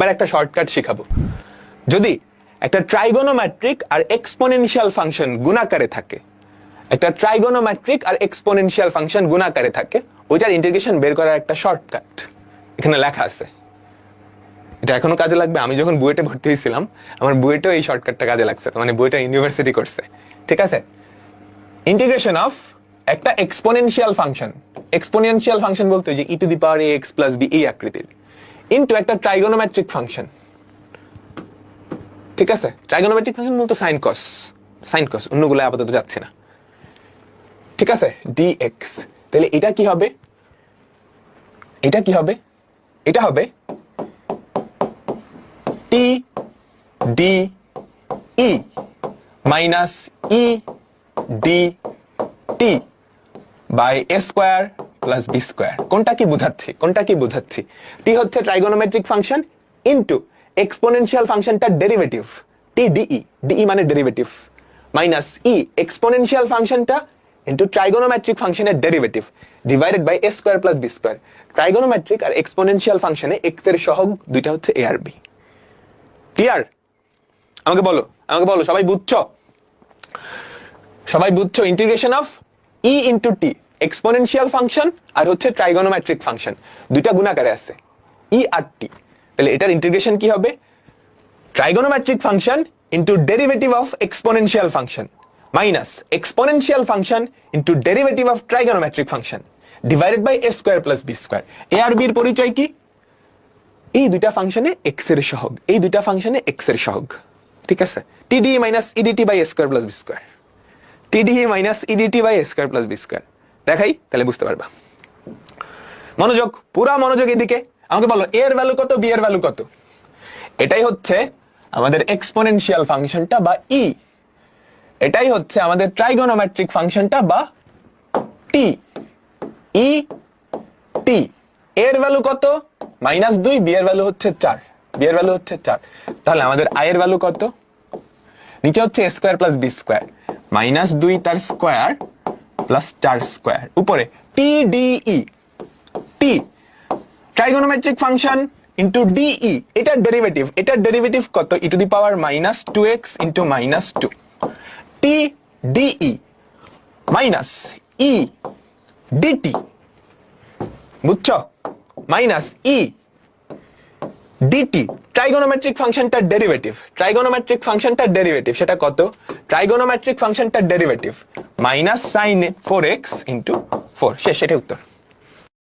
এবার একটা শর্টকাট শিখাবো। যদি একটা ট্রাইগোনোমেট্রিক আর এক্সপোনেনশিয়াল ফাংশন গুণাকারে থাকে, একটা ট্রাইগোনোমেট্রিক আর এক্সপোনেনশিয়াল ফাংশন গুণাকারে থাকে, ওইটার ইন্টিগ্রেশন বের করার একটা শর্টকাট এখানে লেখা আছে। এটা এখনও কাজে লাগবে? আমি যখন বুয়েটে ভর্তি হয়েছিলাম, আমার বুয়েটেও এই শর্টকাটটা কাজে লাগছে মানে বুয়েটা ইউনিভার্সিটি করছে। ঠিক আছে? ইন্টিগ্রেশন অফ একটা এক্সপোনেনশিয়াল ফাংশন এক্সপোনেনশিয়াল ফাংশন বলতে যে e to the power x plus b এই আকৃতির। ইনটু একটা ট্রাইগোনোমেট্রিক ফাংশন ঠিক আছে? ট্রাইগোনোমেট্রিক ফাংশন বলতে সাইন কস সাইন কস অন্যগুলো আপাতত যাচ্ছে না। ঠিক আছে? ডিএক্স তাহলে এটা কি হবে? এটা কি হবে? এটা হবে t d e minus e d t by a square plus b square কোনটা কি বুঝাচ্ছি? কোনটা কি বুঝাচ্ছি? টি হচ্ছে trigonometric function into exponential ফাংশনটার derivative t d e d e মানে ডেরিভেটিভ মাইনাস ই এক্সপোনেনশিয়াল ফাংশনটা ইনটু ট্রাইগোনোমেট্রিক ফাংশনের derivative divided by a square plus b square trigonometric R exponential ফাংশনে এক্সের সহগ দুইটা হচ্ছে এ আর বি ক্লিয়ার আমাকে বলো আমাকে বলো, সবাই বুঝছ? সবাই বুঝছ integration of e into t exponential function আর হচ্ছে ট্রাইগোনোমেট্রিক ফাংশন দুইটা গুণাকারে আছে। ই আর টি তাহলে এটার ইন্টিগ্রেশন কি হবে? Trigonometric function into derivative of exponential function minus exponential function into derivative of trigonometric function divided by a square plus b square a আর বির পরিচয় কি? এই দুইটা ফাংশনে এক্সের সহগ। এই দুইটা ফাংশনে এক্সের সহগ। ঠিক আছে? T d minus e d t by a square plus b square t d minus e d t by square plus b square দেখাই, তাহলে বুঝতে পারবা। মনোযোগ, পুরা মনোযোগ এদিকে। আমাকে বলো, এর ভ্যালু কত বি এর ভ্যালু কত? এটাই হচ্ছে আমাদের এক্সপোনেনশিয়াল ফাংশনটা বা ই এটাই হচ্ছে আমাদের ট্রাইগোনোমেট্রিক ফাংশনটা বা টি ই টি এর ভ্যালু কত? মাইনাস দুই বি এর ভ্যালু হচ্ছে চার। বি এর ভ্যালু হচ্ছে চার। তাহলে আমাদের আই এর ভ্যালু কত? নিচে হচ্ছে a square plus b square minus দুই তার স্কোয়ার প্লাস চার স্কোয়ার উপরে t d e t trigonometric function into d e এটার ডেরিভেটিভ এটার ডেরিভেটিভ কত? E to the power minus two x into minus two t d e minus e d t বুঝছ? Minus e d t trigonometric ফাংশনটার derivative trigonometric ফাংশনটার derivative সেটা কত? Trigonometric ফাংশনটার derivative minus sine four x into four শেষ সেটাই উত্তর।